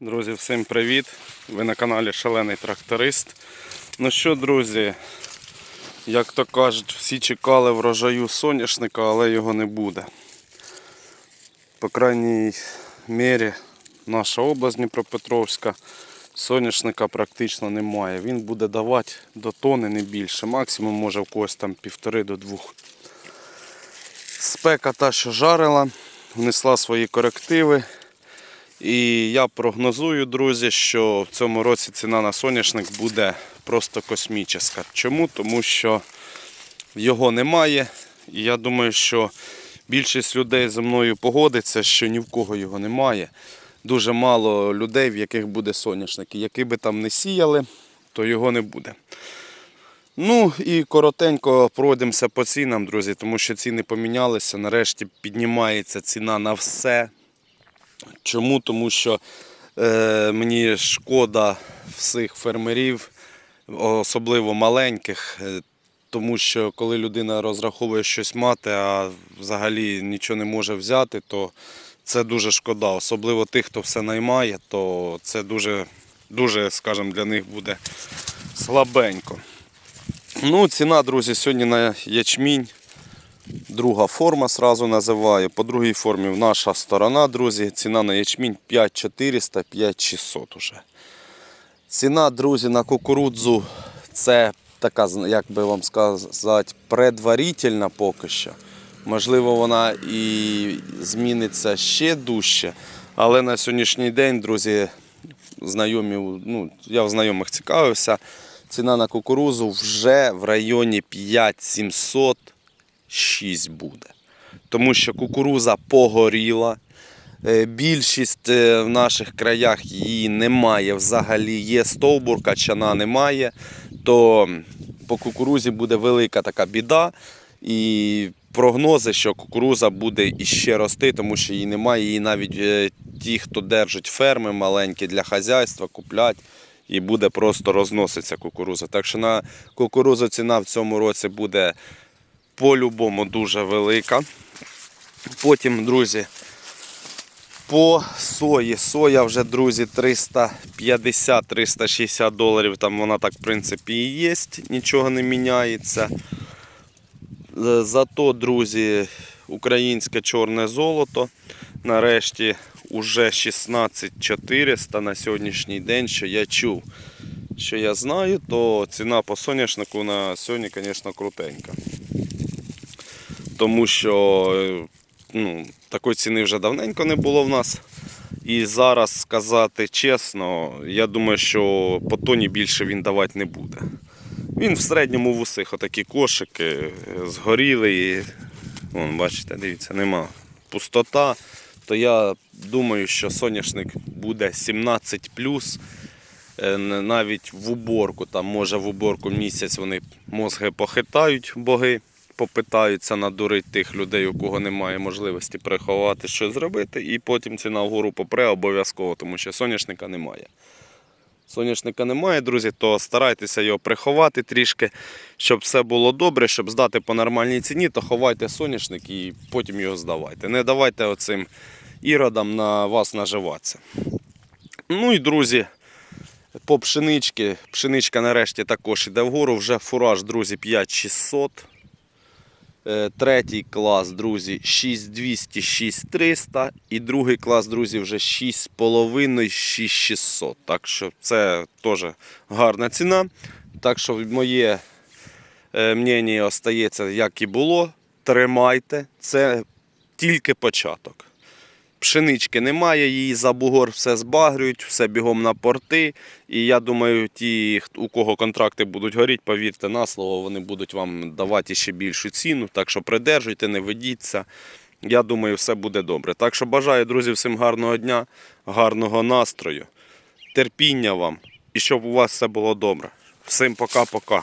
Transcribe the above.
Друзі, всім привіт! Ви на каналі Шалений Тракторист. Ну що, друзі, як то кажуть, всі чекали врожаю соняшника, але його не буде. По крайній мірі, наша область Дніпропетровська соняшника практично немає. Він буде давати до тони не більше. Максимум може в когось там півтори до двох. Спека та, що жарила, внесла свої корективи. І я прогнозую, друзі, що в цьому році ціна на соняшник буде просто космічна. Чому? Тому що його немає. І я думаю, що більшість людей зі мною погодиться, що ні в кого його немає. Дуже мало людей, в яких буде соняшник. І який би там не сіяли, то його не буде. Ну і коротенько пройдемося по цінам, друзі, тому що ціни помінялися. Нарешті піднімається ціна на все. Чому? Тому що е, мені шкода всіх фермерів, особливо маленьких, е, тому що коли людина розраховує щось мати, а взагалі нічого не може взяти, то це дуже шкода. Особливо тих, хто все наймає, то це дуже, дуже скажімо, для них буде слабенько. Ну, ціна, друзі, сьогодні на ячмінь. Друга форма сразу називаю. По другій формі наша сторона, друзі. Ціна на ячмінь 5400, 5600 уже. Ціна, друзі, на кукурудзу це така, як би вам сказати, предварительна поки що. Можливо, вона і зміниться ще дужче. Але на сьогоднішній день, друзі, знайомі, ну, я в знайомих цікавився. Ціна на кукурузу вже в районі 5700 6 буде. Тому що кукуруза погоріла. Е, Більшість е, в наших краях її немає взагалі. Є стовбур, качана немає. То по кукурузі буде велика така біда. І прогнози, що кукуруза буде іще рости, тому що її немає. Її навіть е, ті, хто держать ферми маленькі для хазяйства, куплять. І буде просто розноситься кукуруза. Так що на кукурузу ціна в цьому році буде по-любому дуже велика. Потім, друзі, по сої. Соя вже, друзі, 350-360 доларів. Там вона так, в принципі, і є, нічого не міняється. Е, Зато, друзі, українське чорне золото. Нарешті уже 16400 на сьогоднішній день, що я чув. Що я знаю, то ціна по соняшнику на сьогодні, звісно, крутенька тому що ну, такої ціни вже давненько не було в нас. І зараз сказати чесно, я думаю, що по тоні більше він давати не буде. Він в середньому в усіх отакі кошики е, згоріли. І, вон, бачите, дивіться, нема пустота. То я думаю, що соняшник буде 17 е, навіть в уборку. Там може в уборку місяць вони мозги похитають боги попитаються надурити тих людей, у кого немає можливості приховати, що зробити, і потім ціна вгору попре обов'язково, тому що соняшника немає. Соняшника немає, друзі, то старайтеся його приховати трішки, щоб все було добре, щоб здати по нормальній ціні, то ховайте соняшник і потім його здавайте. Не давайте оцим іродам на вас наживатися. Ну і друзі, по пшенички. Пшеничка нарешті також іде вгору. Вже фураж, друзі, 5600. Е, Третій клас, друзі, 6200, 6300. І другий клас, друзі, вже 6,5, 6600. Так що це теж гарна ціна. Так що моє е, мнення остається, як і було. Тримайте, це тільки початок. Пшенички немає, її за бугор все збагрюють, все бігом на порти. І я думаю, ті, у кого контракти будуть горіти, повірте на слово, вони будуть вам давати ще більшу ціну. Так що придержуйте, не ведіться. Я думаю, все буде добре. Так що бажаю, друзі, всім гарного дня, гарного настрою, терпіння вам і щоб у вас все було добре. Всім пока-пока.